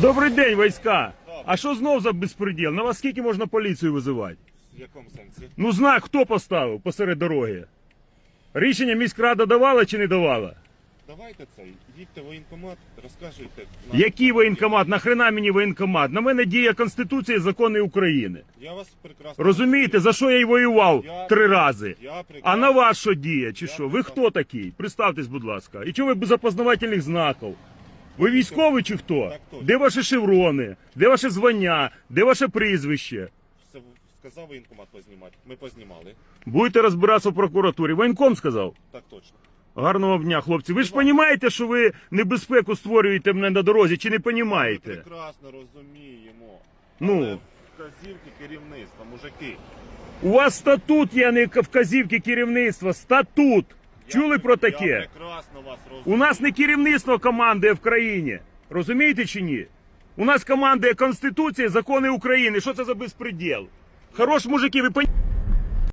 Добрий день, війська. А що знов за безпреділ? На вас скільки можна поліцію визивати? В якому сенсі? Ну знак хто поставив посеред дороги? Рішення міськрада давала чи не давала? Давайте цей, їдьте в воєнкомат, розкажете. нам. Який воєнкомат? Нахрена мені воєнкомат? На мене діє Конституція і закони України. Я вас прекрасно Розумієте, за що я й воював три рази? Я прекрасно. А на вас що діє, чи що? Ви хто такий? Представтесь, будь ласка. І чого ви без опознавательних знаків? Ви військовий чи хто? Так точно. Де ваші шеврони? Де ваше звання? Де ваше прізвище? Все сказав воєнкомат познімати. Ми познімали. Будете розбиратися в прокуратурі. Воєнком сказав. Так точно. Гарного дня, хлопці. Ви ж розумієте, що ви небезпеку створюєте мене на дорозі, чи не Ми розумієте? прекрасно розуміємо. Ну. Але вказівки керівництва, мужики. У вас статут є, а не вказівки керівництва. Статут. Чули про Я таке? прекрасно вас розумію. У нас не керівництво команди в країні. Розумієте чи ні? У нас команди Конституція, закони України. Що це за безпреділ? Хорош, мужики, ви пон...